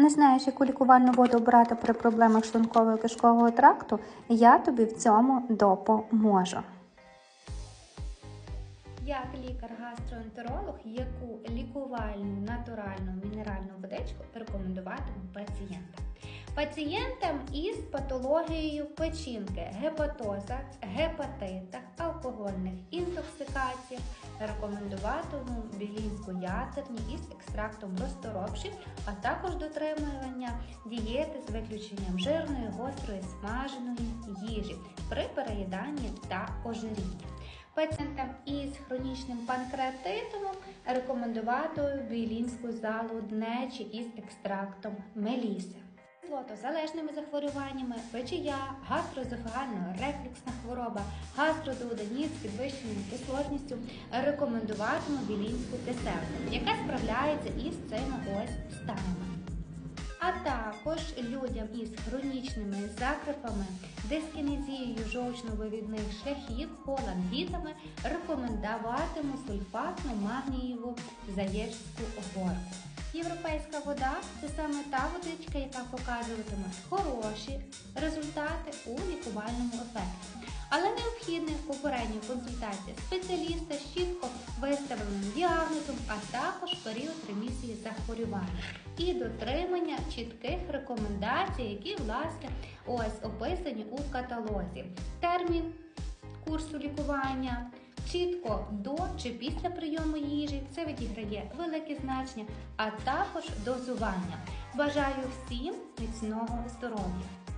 Не знаєш, яку лікувальну воду обрати при проблемах шлунково-кишкового тракту? Я тобі в цьому допоможу. Як лікар-гастроентеролог, яку лікувальну натуральну мінеральну водичку рекомендуватиму пацієнтам? Пацієнтам із патологією печінки, гепатоза, гепатитах, алкогольних інтоксикаціях рекомендуватиму білінську ясерні із екстрактом розторопші, а також дотримування дієти з виключенням жирної, гострої, смаженої їжі при переїданні та ожирінні. Пацієнтам із хронічним панкреатитом рекомендувати білінську залу днечі із екстрактом меліси. Кислотозалежними захворюваннями, печія, гастроезофагально-рефлюксна хвороба, гастродуоденіт з підвищеною кислотністю рекомендуватиму білінську киселину, яка справляється із цими ось станами. А також людям із хронічними закрипами, дискінезією жовчно-вивідних шляхів, холангітами рекомендуватиму сульфатну магнієву заєчську горку. Європейська вода це саме та водичка, яка показуватиме хороші результати у лікувальному ефекті. Але необхідна попередня консультація спеціаліста з чітко виставленим діагнозом, а також період ремісії захворювання і дотримання чітких рекомендацій, які власне ось описані у каталозі. Термін курсу лікування. Чітко до чи після прийому їжі це відіграє велике значення, а також дозування. Бажаю всім міцного здоров'я!